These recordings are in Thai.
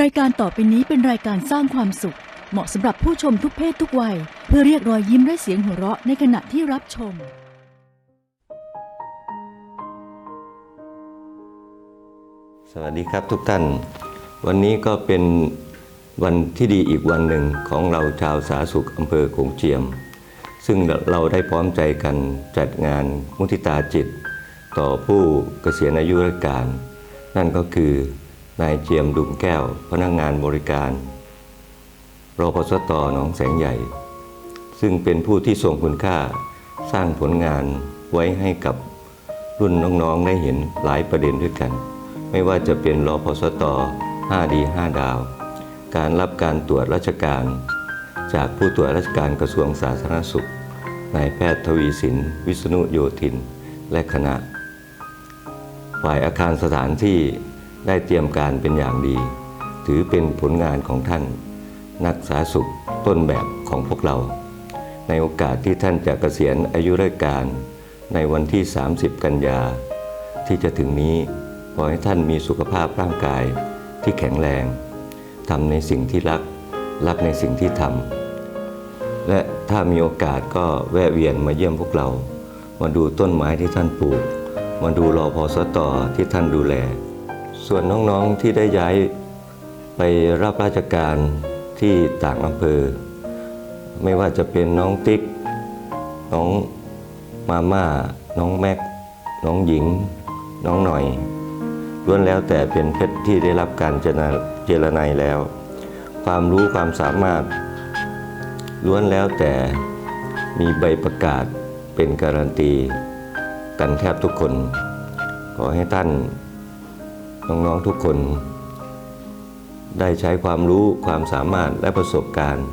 รายการต่อไปนี้เป็นรายการสร้างความสุข เหมาะสำหรับผู้ชมทุกเพศทุกวัย เพื่อเรียกรอยยิ้มและเสียงหัวเราะในขณะที่รับชม สวัสดีครับทุกท่าน วันนี้ก็เป็นวันที่ดีอีกวันหนึ่งของเราชาวสาสุขอำเภอโขงเจียม ซึ่งเราได้พร้อมใจกันจัดงานมุทิตาจิต ต่อผู้เกษียณอายุราชการ นั่นก็คือ นายเจียมดุมแก้ว พนักงานบริการรพสตหนองแสงใหญ่ ซึ่งเป็นผู้ที่ทรงคุณค่าสร้างผลงานไว้ให้กับรุ่นน้องๆได้เห็นหลายประเด็นด้วยกัน ไม่ว่าจะเป็นรอพสต5ดี5ดาว การรับการตรวจราชการ จากผู้ตรวจราชการกระทรวงสาธารณสุขนายแพทย์ทวีสิน วิษณุโยธิน และคณะ ฝ่ายอาคารสถานที่ ได้เตรียมการเป็นอย่างดี ถือเป็นผลงานของท่าน นักสาธารณสุขต้นแบบของพวกเรา ในโอกาสที่ท่านจะเกษียณอายุราชการ ในวันที่ 30 กันยา ที่จะถึงนี้ขอให้ท่านมีสุขภาพร่างกายที่แข็งแรงทำในสิ่งที่รัก รักในสิ่งที่ทำและถ้ามีโอกาสก็แวะเวียนมาเยี่ยมพวกเรา มาดูต้นไม้ที่ท่านปลูก มาดูรอพอสตอที่ท่านดูแล ส่วนน้องๆที่ได้ย้ายไปรับราชการที่ต่างอำเภอ ไม่ว่าจะเป็นน้องติ๊ก น้องมาม่า น้องแม็ก น้องหญิง น้องหน่อยล้วนแล้วแต่เป็นเพชรที่ได้รับการเจรเจรไนยแล้ว ความรู้ความสามารถล้วนแล้วแต่มีใบประกาศเป็นการันตี กันแทบทุกคน ขอให้ท่าน น้องๆทุกคน ได้ใช้ความรู้ความสามารถและประสบการณ์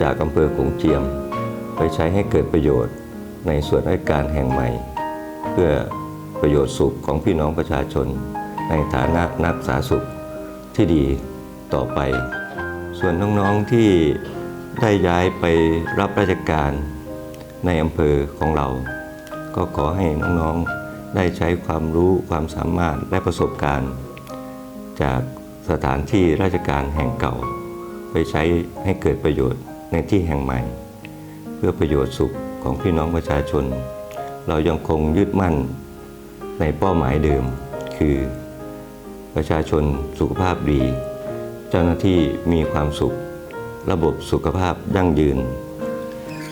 จากอำเภอขงเจียม ไปใช้ให้เกิดประโยชน์ในส่วนราชการแห่งใหม่ เพื่อประโยชน์สุขของพี่น้องประชาชน ในฐานะนักสาธารณสุขที่ดีต่อไป ส่วนน้องๆที่ได้ย้ายไปรับราชการในอำเภอของเรา ก็ขอให้น้องๆได้ใช้ความรู้ความสามารถและประสบการณ์ จากสถานที่ราชการแห่งเก่า ไปใช้ให้เกิดประโยชน์ในที่แห่งใหม่ เพื่อประโยชน์สุขของพี่น้องประชาชน เรายังคงยึดมั่นในเป้าหมายเดิม คือประชาชนสุขภาพดี เจ้าหน้าที่มีความสุข ระบบสุขภาพยั่งยืน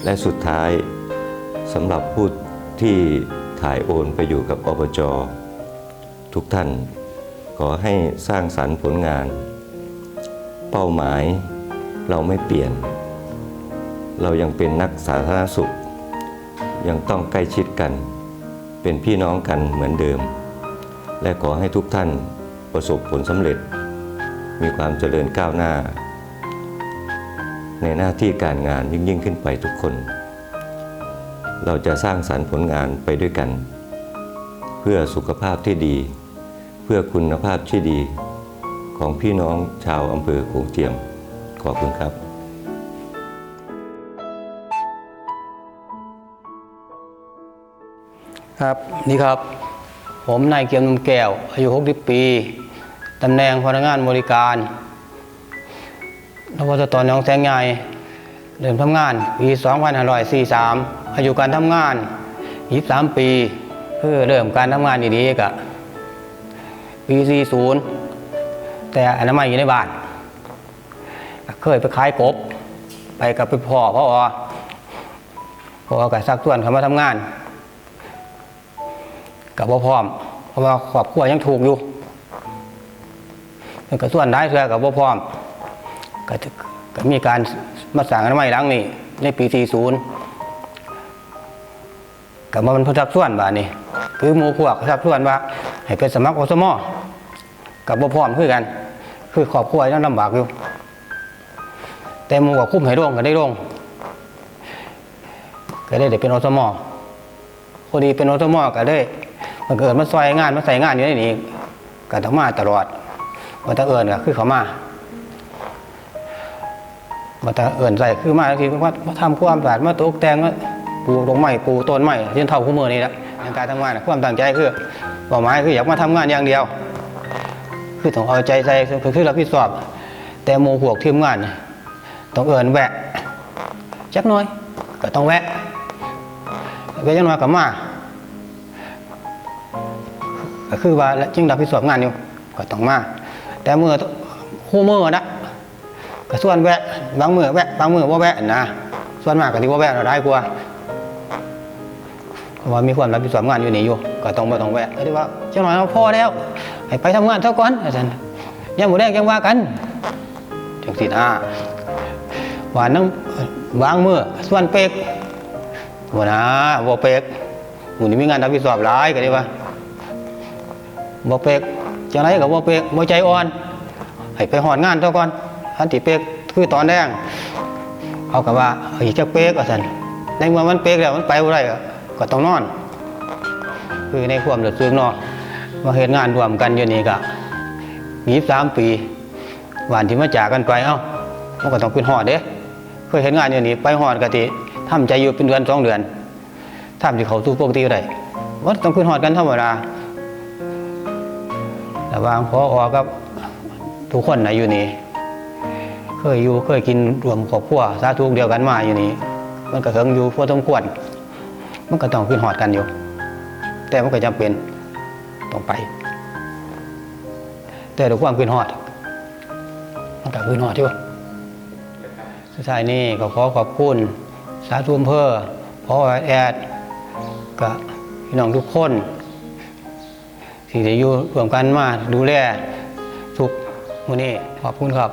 และสุดท้ายสำหรับผู้ที่ถ่ายโอนไปอยู่กับอบจทุกท่าน ขอให้สร้างสรรค์ผลงาน เป้าหมายเราไม่เปลี่ยน เรายังเป็นนักสาธารณสุข ยังต้องใกล้ชิดกัน เป็นพี่น้องกันเหมือนเดิม และขอให้ทุกท่านประสบผลสำเร็จ มีความเจริญก้าวหน้า ในหน้าที่การงานยิ่งยิ่งขึ้นไปทุกคน เราจะสร้างสรรค์ผลงานไปด้วยกัน เพื่อสุขภาพที่ดี เพื่อคุณภาพที่ดีของพี่น้องชาวอำเภอโขงเจียม ขอบคุณครับครับนี่ครับ ผมนายเกียรตินมแก้ว อายุ 60 ปีตำแหน่งพนักงานบริการรพสตหนองแสงใหญ่เริ่มทำงานปี2543 อายุการทำงาน 23 ปี คือเริ่มการทำงานดีๆกับ ปี40แต่อนามัยอยู่ในบ้าน เคยไปขายกบ ไปกับไปพ่อพ่อพ่อกับซักส่วนเขามาทำงาน กับว่าพร้อม เพราะว่าครอบครัวยังถูกอยู่มันก็ส่วนได้เสือกับว่าพร้อมก็จะก็มีการมาสั่งอนามัยหลังนี่ในปี 40กับมันพทักส่วนบ้านนี่คือหมู่พวกทักส่วนว่า ให้เป็นสมัครอสมอกับว่พร้อมคือกัน คือครอบครัวยังลำบากอยู่ แต่หมู่กับคุ้มให้ลงก็ได้ลงก็ได้ได้เป็นอสมอพอดีเป็นอสมอก็ได้มันเกิดมาซอยงานมาใส่งานอยู่ในนี้ก็ต้องมาตลอดมาตะเอิญก็คือเขามามาตะเอิญใส่คือมาทีว่ามาทำความสะอาดมาตกแต่งมาปลูกดอกไม้ปลูกต้นไม้ที่เท่าคู่มือนี่แหละ การทำงานนะความตั้งใจคือเป้าหมายคืออยากมาทำงานอย่างเดียว คือต้องเอาใจใส่คือรับผิดชอบ แต่โมพวกทีมงานนะต้องเอินแวะจักหน่อยก็ต้องแวะแวะจักหน่อยก็มาก็คือว่าจึงรับผิดชอบงานอยู่ก็ต้องมาแต่เมื่อคู่มือนะก็ส่วนแวะบางมือแวะบางมือว่าแวะนะส่วนมากก็ที่ว่าแวะเราได้กว่า ว่ามีความรับผิดชอบงานอยู่นี่อยู่ก็ต้องบ่ต้องแวะก็ที่ว่าเจักหน่อยเราพอแล้วให้ไปทำงานเท่าก่อนอาจารย์ยังหมูแดงยังว่ากันจังสินะว่านั่งวางมือส่วนเป๊กว่านะบ่เป๊กหมูนี่มีงานรับผิดชอบหลายก็ที่ว่าบ่เปกจังไรก็บ่เปกบ่ใจอ่อน ให้ไปหอดงานเท่าก่อนอันที่เปกคือตอนแรกเขาก็ว่าเฮ้ยจะเปกว่าซั่นในเมื่อมันเปกแล้วมันไปบ่ได้ก็ ก็ต้องนอน คือในความรู้สึกเนาะมาเฮ็ดงานรวมกันอยู่นี่ก็23ปีวันที่มาจากกันไปเอ้ามันก็ต้องเป็นฮอดเด้เคยเฮ็ดงานอยู่นี่ไปฮอดก็ติทำใจอยู่เป็นเดือนสองเดือนทำที่เขาสู่ปกติบ่ได้ว่าต้องขึ้นฮอดกันธรรมดาระหว่างพออกับทุกคนนะอยู่นี่เคยอยู่เคยกินรวมครอบครัวสาธุเดียวกันมาอยู่นี่มันก็เถิงอยู่พอต้องควร มันก็ต้องขึ้นหอดกันอยู่ แต่มันก็จำเป็นต้องไป แต่ด้วยความขึ้นหอด มันก็ขึ้นหอดอยู่สุดท้ายนี้ก็ขอขอบคุณสาธุอำเภอพอแอดกับพี่น้องทุกคนที่จะอยู่ร่วมกันมาดูแลทุกมื้อนี้ขอบคุณครับ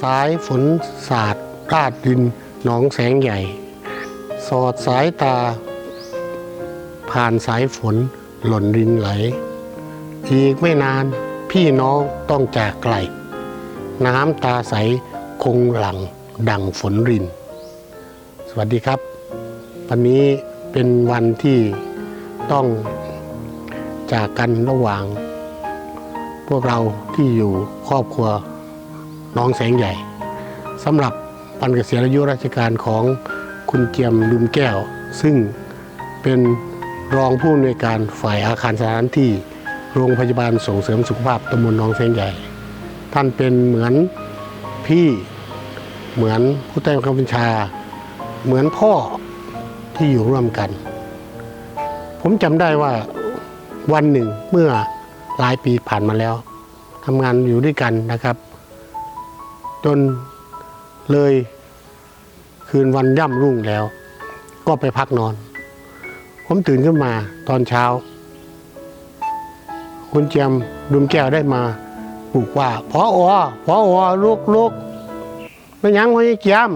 สายฝนสาดกาดดินหนองแสงใหญ่ สอดสายตา ผ่านสายฝนหล่นรินไหล อีกไม่นานพี่น้องต้องจากไกล น้ำตาใสคงหลังดังฝนริน สวัสดีครับ วันนี้เป็นวันที่ต้องจากกันระหว่าง พวกเราที่อยู่ครอบครัวน้องแสงใหญ่สำหรับปันเกษียณอายุราชการของ คุณเจียมลุมแก้ว ซึ่งเป็นรองผู้อำนวยการฝ่ายอาคารสถานที่โรงพยาบาลส่งเสริมสุขภาพตำบลหน้องแสงใหญ่ ท่านเป็นเหมือนพี่เหมือนผู้ใต้บังคับบัญชา เหมือนพ่อที่อยู่ร่วมกัน ผมจำได้ว่าวันหนึ่งเมื่อหลายปีผ่านมาแล้วทำงานอยู่ด้วยกันนะครับ จนเลย คืนวันย่ำรุ่งแล้ว ก็ไปพักนอน ผมตื่นขึ้นมาตอนเช้า คุณเจียมดุมแก้วได้มาปลุกว่าพออพออลูกลูกไม่ยังวะเจียม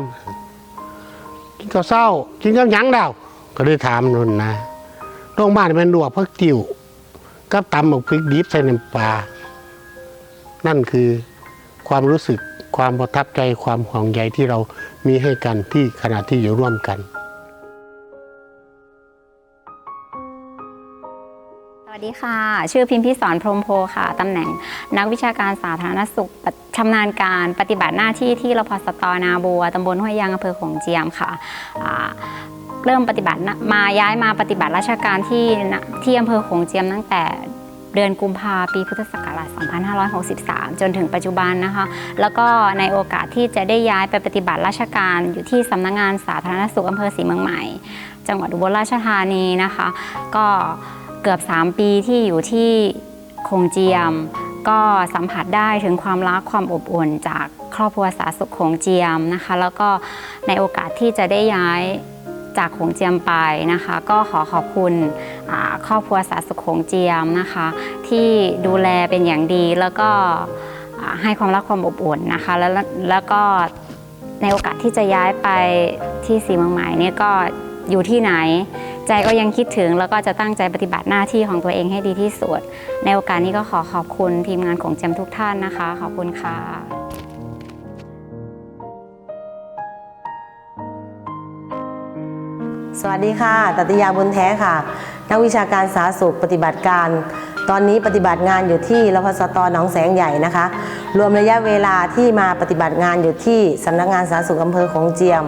กินข้าวเศร้า กินข้าวยังดาวก็ได้ถามนนนะโรงพยาบาลเป็นลวกพักติวกับตำหมกพริกดิบใส่น้ำปลานั่นคือความรู้สึก ความประทับใจความห่วงใยที่เรามีให้กันที่ขณะที่อยู่ร่วมกัน สวัสดีค่ะ ชื่อพิมพิสอนพรมโพค่ะตำแหน่ง นักวิชาการสาธารณสุขชำนาญการปฏิบัติหน้าที่ที่รพสตนาบัวตำบลห้วยยางอำเภอของเจียมค่ะเริ่มปฏิบัติมาย้ายมาปฏิบัติราชการที่ที่อำเภอโของเจียมตั้งแต่ เดือนกุมภาปีพุทธศักราช 2563 จนถึงปัจจุบันนะคะ แล้วก็ในโอกาสที่จะได้ย้ายไปปฏิบัติราชการอยู่ที่สำนักงานสาธารณสุขอำเภอศรีเมืองใหม่ จังหวัดอุบลราชธานีนะคะ ก็เกือบ 3 ปีที่อยู่ที่คงเจียม ก็สัมผัสได้ถึงความรักความอบอุ่นจากครอบครัวสาธารณสุขคงเจียมนะคะ แล้วก็ในโอกาสที่จะได้ย้าย จากคงเจียมไปนะคะ ก็ขอขอบคุณครอบครัวสาธารณสุขคงเจียมนะคะ ที่ดูแลเป็นอย่างดีแล้วก็ให้ความรักความอบอุ่นนะคะ แล้วแล้วก็ในโอกาสที่จะย้ายไปที่สีเมืองใหม่เนี่ยก็อยู่ที่ไหน ใจก็ยังคิดถึงแล้วก็จะตั้งใจปฏิบัติหน้าที่ของตัวเองให้ดีที่สุด ในโอกาสนี้ก็ขอขอบคุณทีมงานของเจมทุกท่านนะคะ ขอบคุณค่ะ สวัสดีค่ะตัตยาบุญแท้ค่ะ นักวิชาการสาธารณสุขปฏิบัติการ ตอนนี้ปฏิบัติงานอยู่ที่รพสตหนองแสงใหญ่นะคะ รวมระยะเวลาที่มาปฏิบัติงานอยู่ที่สำนักงานสาธารณสุขอำเภอของเจียม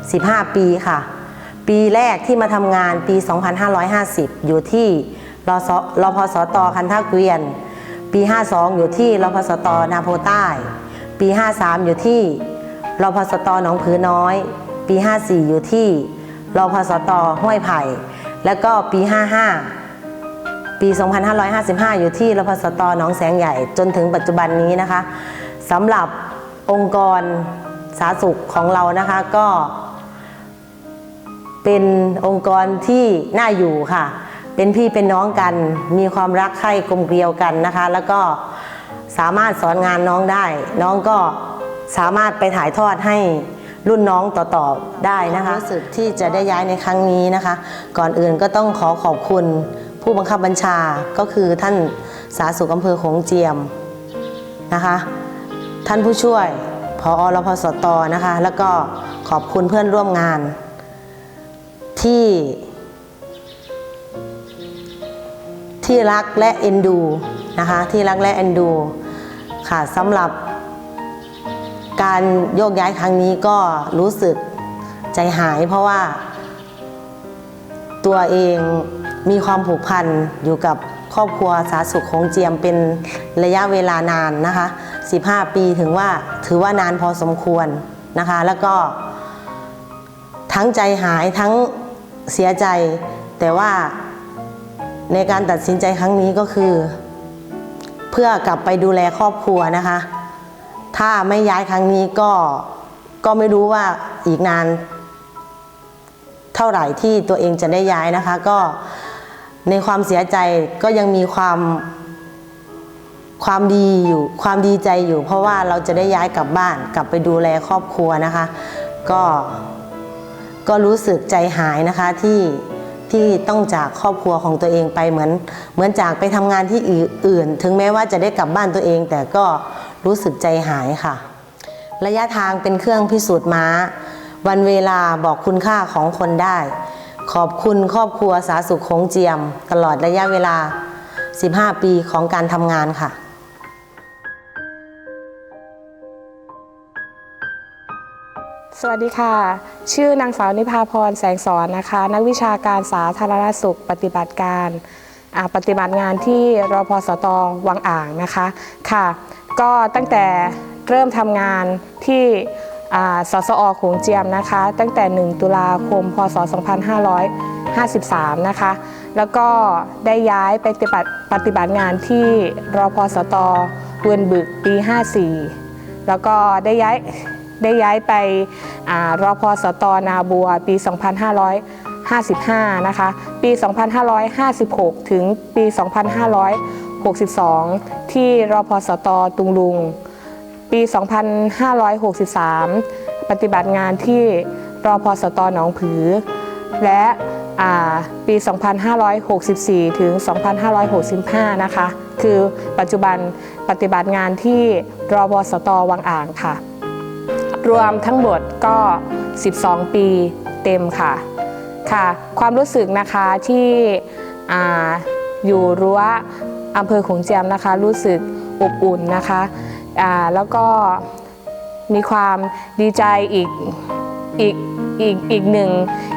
15 ปีค่ะ ปีแรกที่มาทำงานปี 2550 อยู่ที่รพสตคันท่าเกวียนปปี52 อยู่ที่รพสตนาโพใต้ ปี 53 อยู่ที่รพสตหนองผือน้อย ปี 54 อยู่ที่ รอพสตห้วยไผ่ แล้วก็ปี 55 ปี 2555 อยู่ที่รพสตหนองแสงใหญ่จนถึงปัจจุบันนี้นะคะสำหรับองค์กรสาธารณสุขของเรานะคะก็เป็นองค์กรที่น่าอยู่ค่ะ เป็นพี่เป็นน้องกัน มีความรักใคร่กลมเกลียวกันนะคะ แล้วก็สามารถสอนงานน้องได้ น้องก็สามารถไปถ่ายทอดให้ รุ่นน้องต่อๆได้นะคะรู้สึกที่จะได้ย้ายในครั้งนี้นะคะ ก่อนอื่นก็ต้องขอขอบคุณผู้บังคับบัญชาก็คือท่านสาธารณสุขอำเภอโขงเจียมนะคะ ท่านผู้ช่วยพอรพสตนะคะ แล้วก็ขอบคุณเพื่อนร่วมงาน ที่ที่รักและเอ็นดูนะคะที่รักและเอ็นดูค่ะสำหรับ การโยกย้ายครั้งนี้ก็รู้สึกใจหายเพราะว่า ตัวเองมีความผูกพันอยู่กับครอบครัวสาสุขของเจียมเป็นระยะเวลานานนะคะ 15 ปีถึงว่าถือว่านานพอสมควรนะคะ แล้วก็ทั้งใจหายทั้งเสียใจ แต่ว่าในการตัดสินใจครั้งนี้ก็คือ เพื่อกลับไปดูแลครอบครัวนะคะ ถ้าไม่ย้ายครั้งนี้ก็ก็ไม่รู้ว่าอีกนาน เท่าไหร่ที่ตัวเองจะได้ย้ายนะคะ ก็ในความเสียใจก็ยังมีความความดีอยู่ความดีใจอยู่ เพราะว่าเราจะได้ย้ายกลับบ้านกลับไปดูแลครอบครัวนะคะ ก็ก็รู้สึกใจหายนะคะที่ที่ต้องจากครอบครัวของตัวเองไปเหมือน เหมือนจากไปทำงานที่อื่น ถึงแม้ว่าจะได้กลับบ้านตัวเอง แต่ก็ รู้สึกใจหายค่ะ ระยะทางเป็นเครื่องพิสูจน์ม้า วันเวลาบอกคุณค่าของคนได้ ขอบคุณครอบครัวสาสุขของเจียม ตลอดระยะเวลา 15 ปีของการทำงานค่ะสวัสดีค่ะ ชื่อนางสาวนิพาพรแสงสอนนะคะ นักวิชาการสาธารณสุขปฏิบัติการปฏิบัติงานที่รพสตวังอ่างนะคะค่ะ ก็ตั้งแต่เริ่มทำงานที่สสอโขงเจียมนะคะ ตั้งแต่ 1 ตุลาคม พศ 2553 นะคะ แล้วก็ได้ย้ายไปปฏิบัติบงานที่รอพสตเวนบึกปี 54 แล้วก็ได้ย้ายได้ย้ายไปรอ่ารพสตนาบัวปี 2555 นะคะ ปี 2556 ถึงปี 255 2562 ที่รพสตตุงลุง ปี 2563 ปฏิบัติงานที่รพสตหนองผือ และอ่าปี 2564 ถึง 2565 นะคะ คือปัจจุบันปฏิบัติงานที่รพสตวังอ่างค่ะ รวมทั้งหมดก็ 12 ปีเต็มค่ะค่ะ ความรู้สึกนะคะที่ออยู่รั้ว อำเภอขงเจียมนะคะ รู้สึกอบอุ่นนะคะแล้วก็มีความดีใจอีกอีกอีกอีกหนึ่ง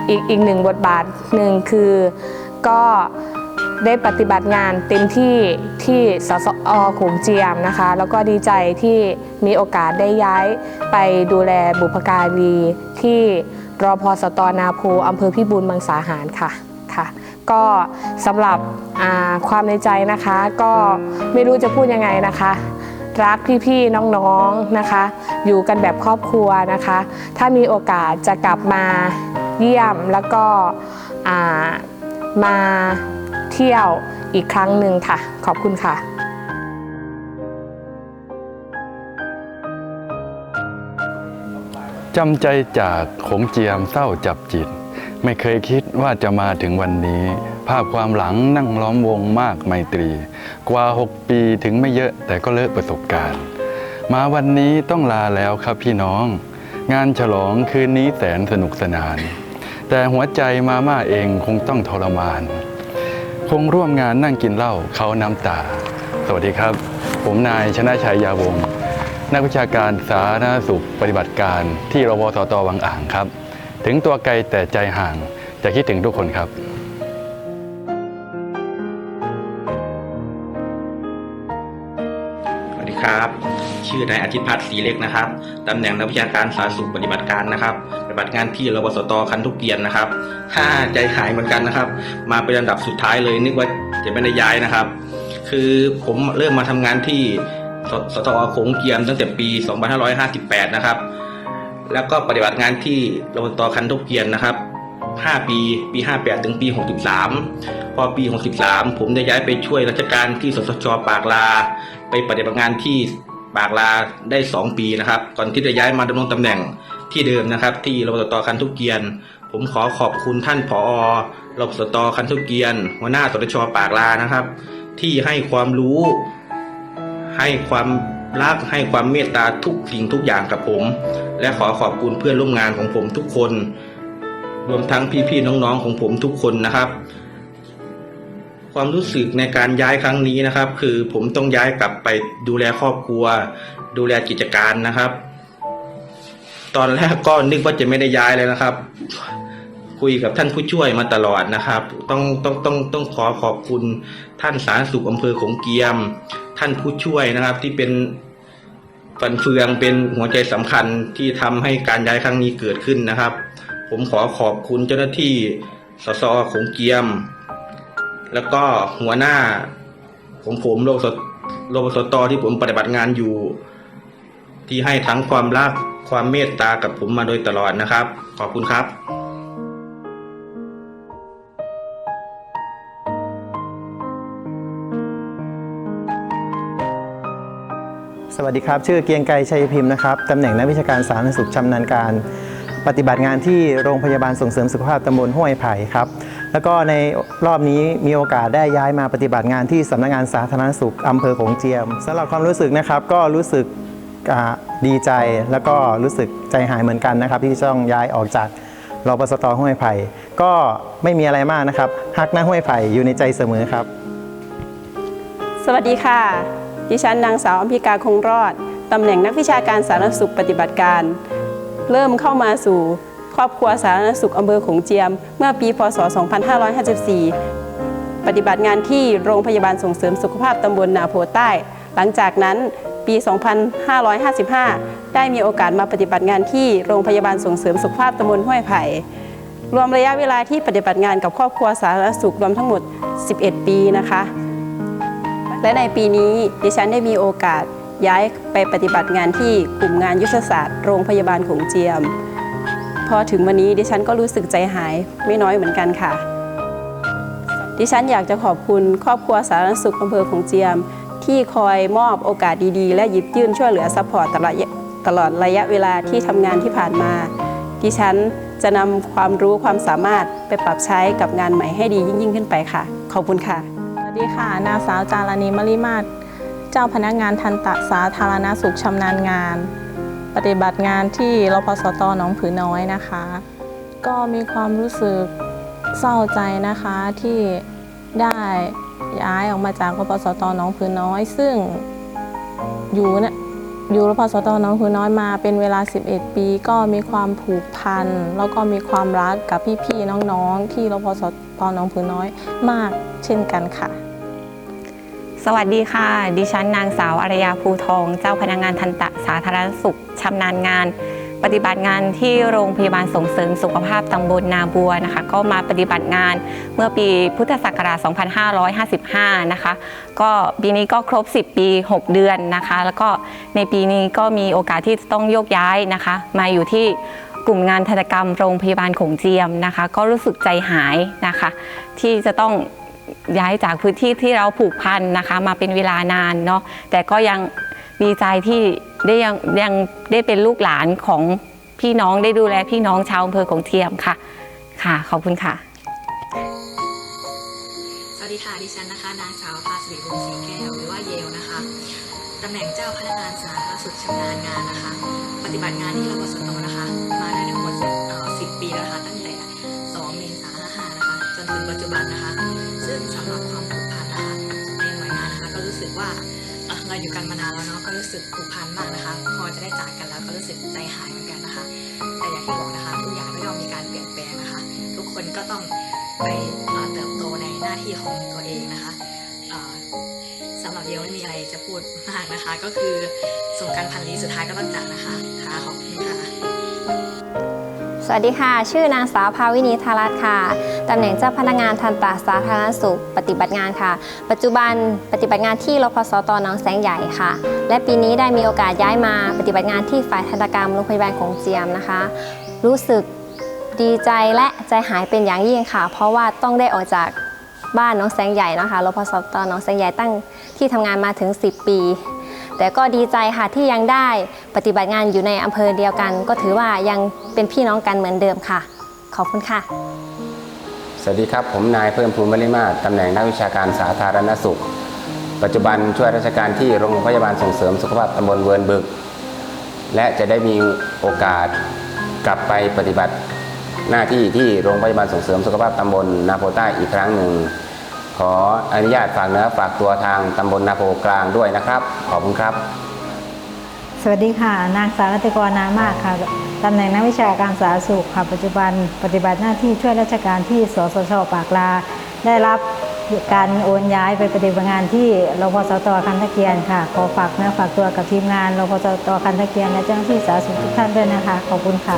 อีกอีกหนึ่งบทบาทหนึ่งคือก็ได้ปฏิบัติงานเต็มที่ที่สสอขงเจียมนะคะ แล้วก็ดีใจที่มีโอกาสได้ย้ายไปดูแลบุพการีที่รอพสตนาโพอำเภอพิบูลมังสาหารค่ะ ก็สำหรับความในใจนะคะ ก็ไม่รู้จะพูดยังไงนะคะ รักพี่ๆน้องๆนะคะ อยู่กันแบบครอบครัวนะคะ ถ้ามีโอกาสจะกลับมาเยี่ยมแล้วก็มาเที่ยวอีกครั้งหนึ่งค่ะ ขอบคุณค่ะจำใจจากขงเจียมเศร้าจับจิต ไม่เคยคิดว่าจะมาถึงวันนี้ ภาพความหลังนั่งล้อมวงมากไมตรี กว่า 6 ปีถึงไม่เยอะแต่ก็เลิกประสบการณ์ มาวันนี้ต้องลาแล้วครับพี่น้อง งานฉลองคืนนี้แสนสนุกสนาน แต่หัวใจมาม่าเองคงต้องทรมาน คงร่วมงานนั่งกินเหล้าเขาน้ำตา สวัสดีครับ ผมนายชนะชัยยาวงศ์นักวิชาการสาธารณสุขปฏิบัติการที่รพสตวังอ่างครับ ถึงตัวไกลแต่ใจห่างจะคิดถึงทุกคนครับดีครับชื่อนายอาทิตย์พัฒน์ศรีเล็กนะครับตำแหน่งนักวิชาการสาธารณสุขปฏิบัติการนะครับ ปฏิบัติงานที่รบสตคันทุกเกียนนะครับถ้าใจหายเหมือนกันนะครับ มาเป็นอันดับสุดท้ายเลย นึกว่าจะไม่ได้ย้ายนะครับ คือผมเริ่มมาทำงานที่สสตโขงเกียมตั้งแต่ปี 2558 นะครับ แล้วก็ปฏิบัติงานที่รบสตคันทุกเกียนนะครับ 5 ปี ปี 58 ถึงปี 63 พอปี 63 ผมได้ย้ายไปช่วยราชการที่สสชปากลา ไปปฏิบัติงานที่ปากลาได้ 2 ปีนะครับ ก่อนที่จะย้ายมาดำรงตำแหน่งที่เดิมนะครับ ที่รปตคันทุกเกียน ผมขอขอบคุณท่านผอรปตคันทุกเกียน หัวหน้าสสชปากลานะครับ ที่ให้ความรู้ให้ความ รักให้ความเมตตาทุกสิ่งทุกอย่างกับผม และขอขอบคุณเพื่อนร่วมงานของผมทุกคน รวมทั้งพี่ๆน้องๆของผมทุกคนนะครับ ความรู้สึกในการย้ายครั้งนี้นะครับ คือผมต้องย้ายกลับไปดูแลครอบครัว ดูแลกิจการนะครับ ตอนแรกก็นึกว่าจะไม่ได้ย้ายเลยนะครับคุยกับท่านผู้ช่วยมาตลอดนะครับ ต้องต้องต้องต้องขอขอบคุณท่านสาธารณสุขอำเภอของเกียม ท่านผู้ช่วยนะครับ ที่เป็น ฟันเฟืองเป็นหัวใจสำคัญที่ทำให้การย้ายครั้งนี้เกิดขึ้นนะครับ ผมขอขอบคุณเจ้าหน้าที่สสของเกียม แล้วก็หัวหน้าของผมโลกสโลกสตที่ผมปฏิบัติงานอยู่ ที่ให้ทั้งความรักความเมตตากับผมมาโดยตลอดนะครับ ขอบคุณครับ สวัสดีครับ ชื่อเกียงไกรชัยพิมพ์นะครับตำแหน่งนักวิชาการสาธารณสุขชำนาญการ ปฏิบัติงานที่โรงพยาบาลส่งเสริมสุขภาพตำบลห้วยไผ่ครับ แล้วก็ในรอบนี้มีโอกาสได้ย้ายมาปฏิบัติงานที่สำนักงานสาธารณสุขอำเภอโขงเจียมสำหรับความรู้สึกนะครับก็รู้สึกดีใจแล้วก็รู้สึกใจหายเหมือนกันนะครับ ที่ต้องย้ายออกจากรปสตห้วยไผ่ก็ไม่มีอะไรมากนะครับฮักหน้าห้วยไผ่อยู่ในใจเสมอครับ สวัสดีค่ะ ดิฉันนางสาวอัมพิกาคงรอด ตำแหน่งนักวิชาการสาธารณสุขปฏิบัติการ เริ่มเข้ามาสู่ครอบครัวสาธารณสุขอำเภอโขงเจียม เมื่อปี พศ 2554 ปฏิบัติงานที่โรงพยาบาลส่งเสริมสุขภาพตำบลนาโพใต้ หลังจากนั้นปี 2555 ได้มีโอกาสมาปฏิบัติงานที่โรงพยาบาลส่งเสริมสุขภาพตำบลห้วยไผ่ รวมระยะเวลาที่ปฏิบัติงานกับครอบครัวสาธารณสุขรวมทั้งหมด 11 ปีนะคะ และในปีนี้ดิฉันได้มีโอกาสย้ายไปปฏิบัติงานที่กลุ่มงานยุทธศาสตร์โรงพยาบาลขงเจียม พอถึงวันนี้ดิฉันก็รู้สึกใจหายไม่น้อยเหมือนกันค่ะ ดิฉันอยากจะขอบคุณครอบครัวสาธารณสุขอำเภอขงเจียม ที่คอยมอบโอกาสดีๆ และหยิบยื่นช่วยเหลือซัพพอร์ตตลอดตลอดระยะเวลาที่ทำงานที่ผ่านมา ดิฉันจะนำความรู้ความสามารถไปปรับใช้กับงานใหม่ให้ดียิ่งๆขึ้นไปค่ะ ขอบคุณค่ะ ดีค่ะ นางสาวจารานีมริมาศเจ้าพนักงานทันตสาธารณสุขชำนาญงาน ปฏิบัติงานที่รพสตหนองผือน้อยนะคะ ก็มีความรู้สึกเศร้าใจนะคะที่ได้ย้ายออกมาจากรพสตหนองผือน้อย ซึ่งอยู่เนะอยู่รพสตหนองผือน้อยมาเป็นเวลา 11 ปี ก็มีความผูกพันแล้วก็มีความรักกับพี่ๆน้องๆ ที่รพสต หนองผือน้อยมากเช่นกันค่ะ สวัสดีค่ะ ดิฉันนางสาวอารยาภูทอง เจ้าพนักงานทันตสาธารณสุขชำนาญงาน ปฏิบัติงานที่โรงพยาบาลส่งเสริมสุขภาพตำบลนาบัวนะคะ ก็มาปฏิบัติงานเมื่อปีพุทธศักราช 2555 นะคะ ก็ปีนี้ก็ครบ 10 ปี 6 เดือนนะคะ แล้วก็ในปีนี้ก็มีโอกาสที่ต้องโยกย้ายนะคะ มาอยู่ที่ กลุ่มงานทันตกรรมโรงพยาบาลขงเจียมนะคะ ก็รู้สึกใจหายนะคะ ที่จะต้องย้ายจากพื้นที่ที่เราผูกพันนะคะ มาเป็นเวลานานเนาะแต่ก็ยังดีใจที่ได้ยังยังได้เป็นลูกหลานของพี่น้องได้ดูแลพี่น้องชาวอำเภอของเทียมค่ะ ค่ะขอบคุณค่ะ สวัสดีค่ะดิฉันนะคะนางสาวภาสิริวงศ์ศรีแก้วหรือว่าเยลนะคะตำแหน่งเจ้าพนักงานสาธารณสุขชำนาญงานนะคะ ปฏิบัติงานที่รปสตนะคะ ปีแล้วนะคะ ตั้งแต่ 2 เมษายน55นะคะจนถึงปัจจุบันนะคะ ซึ่งสำหรับความผูกพันนะคะในหน่วยงานนะคะก็รู้สึกว่าเราอยู่กันมานานแล้วเนาะก็รู้สึกผูกพันมากนะคะ พอจะได้จากกันแล้วก็รู้สึกใจหายเหมือนกันนะคะ แต่อย่างที่บอกนะคะทุกอย่างไม่องมีการเปลี่ยนแปลงนะคะ ทุกคนก็ต้องไปเติบโตในหน้าที่ของตัวเองนะคะสำหรับเยลไม่มีอะไรจะพูดมากนะคะ ก็คือส่งการพันลีสุดท้ายก็ต้องจากนะคะค่ะขอบคุณ สวัสดีค่ะ ชื่อนางสาวภาวินีธารัตค่ะ ตำแหน่งเจ้าพนักงานทันตาสาธารณสุขปฏิบัติงานค่ะ ปัจจุบันปฏิบัติงานที่รพสตหนองแสงใหญ่ค่ะ และปีนี้ได้มีโอกาสย้ายมาปฏิบัติงานที่ฝ่ายทันตกรรมโรงพยาบาลของเจียมนะคะ รู้สึกดีใจและใจหายเป็นอย่างยิ่งค่ะ เพราะว่าต้องได้ออกจากบ้านน้องแสงใหญ่นะคะรพสตหนองแสงใหญ่ตั้งที่ทำงานมาถึง 10 ปี แต่ก็ดีใจค่ะที่ยังได้ปฏิบัติงานอยู่ในอำเภอเดียวกัน ก็ถือว่ายังเป็นพี่น้องกันเหมือนเดิมค่ะ ขอบคุณค่ะ สวัสดีครับ ผมนายเพิ่มพูนมริมาตรตำแหน่งนักวิชาการสาธารณสุข ปัจจุบันช่วยราชการที่โรงพยาบาลส่งเสริมสุขภาพตำบลเวิร์นบึก และจะได้มีโอกาสกลับไปปฏิบัติหน้าที่ที่โรงพยาบาลส่งเสริมสุขภาพตำบลนาโพใต้อีกครั้งหนึ่ง ขออนุญาตฝากเนื้อฝากตัวทางตำบลนาโพกลางด้วยนะครับ ขอบคุณครับ สวัสดีค่ะ นางสาวรัติกรนามากค่ะตำแหน่งนักวิชาการสาธารณสุขค่ะปัจจุบันปฏิบัติหน้าที่ช่วยราชการที่สสชปากลา ได้รับการโอนย้ายไปปฏิบัติงานที่รพสตคันตะเกียนค่ะ ขอฝากเนื้อฝากตัวกับทีมงานรพสตคันตะเกียนและเจ้าหน้าที่สาธารณสุขทุกท่านด้วยนะคะ ขอบคุณค่ะ